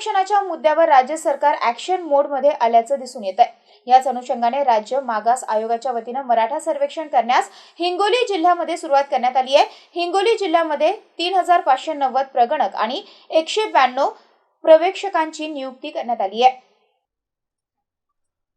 आरक्षणाच्या मुद्द्यावर राज्य सरकार ऍक्शन मोडमध्ये आल्याचं दिसून येत आहे याच अनुषंगाने राज्य मागास आयोगाच्या वतीनं मराठा सर्वेक्षण करण्यास हिंगोली जिल्ह्यामध्ये सुरुवात करण्यात आली आहे. हिंगोली जिल्ह्यामध्ये तीन हजार पाचशे नव्वद प्रगणक आणि एकशे ब्याण्णव प्रवेक्षकांची नियुक्ती करण्यात आली आहे.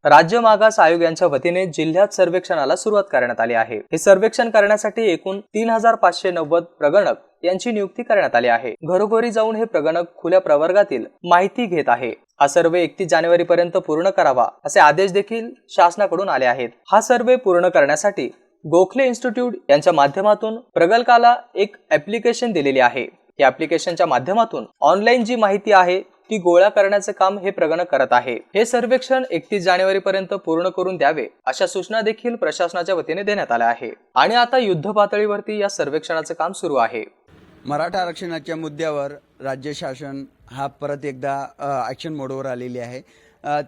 राज्य मागास आयोग यांच्या वतीने जिल्ह्यात सर्वेक्षणाला सुरुवात करण्यात आली आहे. हे सर्वेक्षण करण्यासाठी एकूण तीन हजार पाचशे नव्वद प्रगणक यांची नियुक्ती करण्यात आली आहे. घरोघरी जाऊन हे प्रगणक खुल्या प्रवर्गातील माहिती घेत आहे. हा सर्वे एकतीस जानेवारी पर्यंत पूर्ण करावा असे आदेश देखील शासनाकडून आले आहेत. हा सर्वे पूर्ण करण्यासाठी गोखले इन्स्टिट्यूट यांच्या माध्यमातून प्रगल्काला एक ऍप्लिकेशन दिलेली आहे. या ऍप्लिकेशनच्या माध्यमातून ऑनलाईन जी माहिती आहे ती गोळा करण्याचे काम हे प्रगणक करत आहे. हे सर्वेक्षण एकतीस जानेवारी पर्यंत पूर्ण करून द्यावे अशा सूचना देखील प्रशासनाच्या वतीने देण्यात आल्या आहे. आणि आता युद्ध पातळीवरती या सर्वेक्षणाचे काम सुरू आहे. मराठा आरक्षणाच्या मुद्द्यावर राज्य शासन हा परत एकदा ॲक्शन मोडवर आलेली आहे.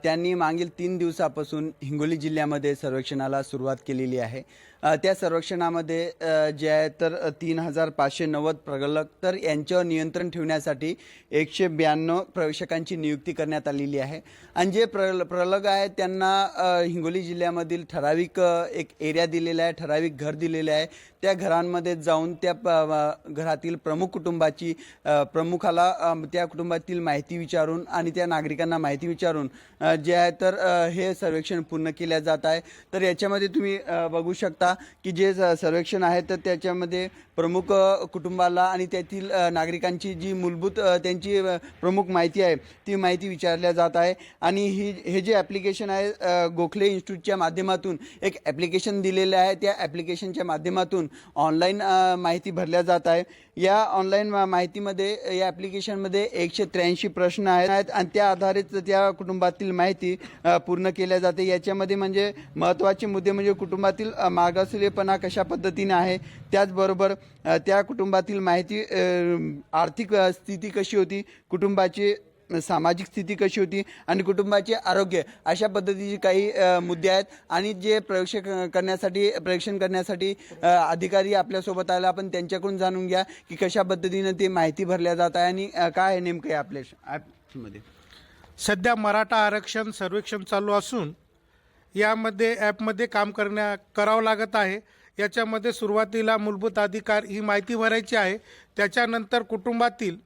त्यांनी मागील तीन दिवसापासून हिंगोली जिल्ह्यामध्ये सर्वेक्षणाला सुरुवात केलेली आहे. त्या सर्वेक्षणामध्ये जे आहे तर तीन हजार पाचशे नव्वद प्रगलक तर यांच्यावर नियंत्रण ठेवण्यासाठी एकशे ब्याण्णव प्रवेशकांची नियुक्ती करण्यात आलेली आहे. आणि जे प्र प्रलग आहेत त्यांना हिंगोली जिल्ह्यामधील ठराविक एक एरिया दिलेला आहे ठराविक घर दिलेले आहे. त्या घरांमध्ये जाऊन त्या घरातील प्रमुख कुटुंबाची प्रमुखाला त्या कुटुंबातील माहिती विचारून आणि त्या नागरिकांना माहिती विचारून जे आहे तर हे सर्वेक्षण पूर्ण केल्या जात आहे. तर याच्यामध्ये तुम्ही बघू शकता की जे सर्वेक्षण आहे तर त्याच्यामध्ये प्रमुख कुटुंबाला आणि त्यातील नागरिकांची जी मूलभूत त्यांची प्रमुख माहिती आहे ती माहिती विचारल्या जात आहे. आणि ही हे जे ॲप्लिकेशन आहे गोखले इन्स्टिट्यूटच्या माध्यमातून एक ॲप्लिकेशन दिलेलं आहे. त्या ॲप्लिकेशनच्या माध्यमातून ऑनलाईन माहिती भरल्या जात आहे. या ऑनलाईन माहितीमध्ये या ॲप्लिकेशनमध्ये एकशे त्र्याऐंशी प्रश्न आहेत. आणि त्या आधारित त्या कुटुंबातील माहिती पूर्ण केल्या जाते. याच्यामध्ये म्हणजे महत्त्वाचे मुद्दे म्हणजे कुटुंबातील मागासलेपणा कशा पद्धतीने आहे त्याचबरोबर त्या कुटुंबातील माहिती आर्थिक स्थिती कशी होती कुटुंबाची सामाजिक स्थिती कशी होती आणि कुटुंबाचे आरोग्य अशा पद्धतीचे काही मुद्दे आहेत. आणि जे प्रवेश करण्यासाठी प्रवेक्षण करण्यासाठी अधिकारी आपल्यासोबत आला आपण त्यांच्याकडून जाणून घ्या की कशा पद्धतीनं ते माहिती भरल्या जात आहे आणि काय आहे नेमकं आहे आपल्या ॲपमध्ये? सध्या मराठा आरक्षण सर्वेक्षण चालू असून यामध्ये ॲपमध्ये काम करण्या करावं लागत आहे. याच्यामध्ये सुरुवातीला मूलभूत अधिकार ही माहिती भरायची आहे. त्याच्यानंतर कुटुंबातील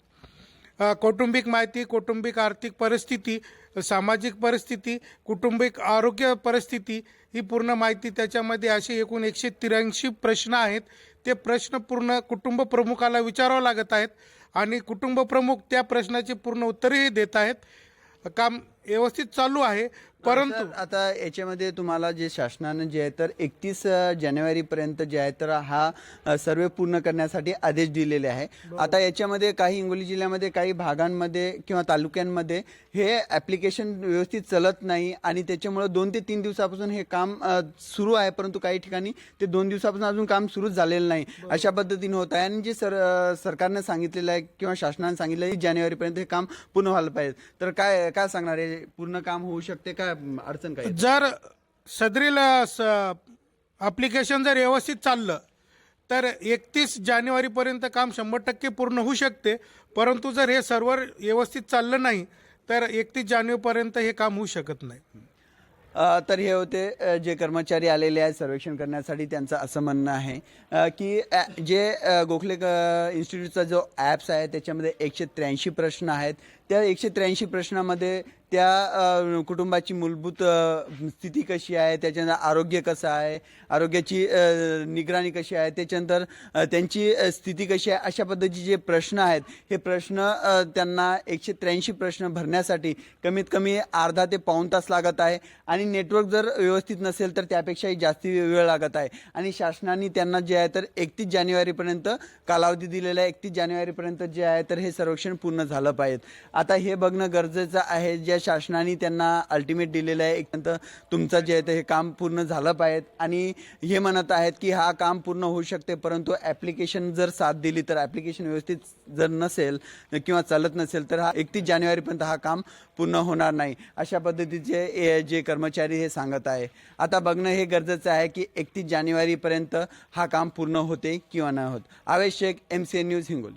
कौटुंबिक माहिती कौटुंबिक आर्थिक परिस्थिती सामाजिक परिस्थिती कुटुंबिक आरोग्य परिस्थिती ही पूर्ण माहिती त्याच्यामध्ये असे एकूण एकशे त्र्याऐंशी प्रश्न आहेत. ते प्रश्न पूर्ण कुटुंब प्रमुखाला विचारावं लागत आहेत आणि कुटुंब प्रमुख त्या प्रश्नाची पूर्ण उत्तरही देत आहेत. काम व्यवस्थित चालू आहे परंतु आता याच्यामध्ये तुम्हाला जे शासनानं जे आहे तर एकतीस जानेवारीपर्यंत जे आहे तर हा सर्वे पूर्ण करण्यासाठी आदेश दिलेले आहे. आता याच्यामध्ये काही हिंगोली जिल्ह्यामध्ये काही भागांमध्ये किंवा तालुक्यांमध्ये हे ॲप्लिकेशन व्यवस्थित चलत नाही आणि त्याच्यामुळं दोन ते तीन दिवसापासून हे काम सुरू आहे परंतु काही ठिकाणी ते दोन दिवसापासून अजून काम सुरूच झालेलं नाही. अशा पद्धतीने होत आहे आणि जे सर सरकारनं सांगितलेलं आहे किंवा शासनानं सांगितलं आहे जानेवारीपर्यंत हे काम पूर्ण व्हायला पाहिजे. तर काय काय सांगणार आहे पूर्ण काम होऊ शकते काय अडचण काय जर सदरील अप्लिकेशन जर व्यवस्थित चाललं तर एकतीस जानेवारीपर्यंत काम शंभर टक्के पूर्ण होऊ शकते. परंतु जर हे सर्व्हर व्यवस्थित चाललं नाही तर एकतीस जानेवारीपर्यंत हे काम होऊ शकत नाही. तर हे होते जे कर्मचारी आलेले आहेत सर्वेक्षण करण्यासाठी त्यांचं असं म्हणणं आहे की जे गोखले क- इन्स्टिट्यूटचा जो ॲप्स आहे त्याच्यामध्ये एकशे त्र्याऐंशी प्रश्न आहेत. त्या एकशे त्र्याऐंशी प्रश्नामध्ये त्या कुटुंबाची मूलभूत स्थिती कशी आहे त्याच्यानंतर आरोग्य कसं आहे आरोग्याची निगराणी कशी आहे त्याच्यानंतर त्यांची स्थिती कशी आहे अशा पद्धतीचे जे प्रश्न आहेत हे प्रश्न त्यांना एकशे त्र्याऐंशी प्रश्न भरण्यासाठी कमीत कमी अर्धा ते पाऊण तास लागत आहे. आणि नेटवर्क जर व्यवस्थित नसेल तर त्यापेक्षाही जास्ती वेळ लागत आहे. आणि शासनाने त्यांना जे आहे तर एकतीस जानेवारीपर्यंत कालावधी दिलेला आहे. एकतीस जानेवारीपर्यंत जे आहे तर हे सर्वेक्षण पूर्ण झालं पाहिजे. आता हे बघणं गरजेचं आहे. ज्या शासनाने त्यांना अल्टिमेट दिलेलं आहे. एक नंतर तुमचं जे आहे ते हे काम पूर्ण झालं पाहिजे. आणि हे म्हणत आहेत की हा काम पूर्ण होऊ शकते परंतु ॲप्लिकेशन जर साथ दिली तर ॲप्लिकेशन व्यवस्थित जर नसेल किंवा चालत नसेल तर हा एकतीस जानेवारीपर्यंत हा काम पूर्ण होणार नाही. अशा पद्धतीचे ए- जे कर्मचारी हे सांगत आहे. आता बघणं हे गरजेचं आहे की एकतीस जानेवारीपर्यंत हा काम पूर्ण होते किंवा नाही होत. आवश्यक M C N news Hingoli.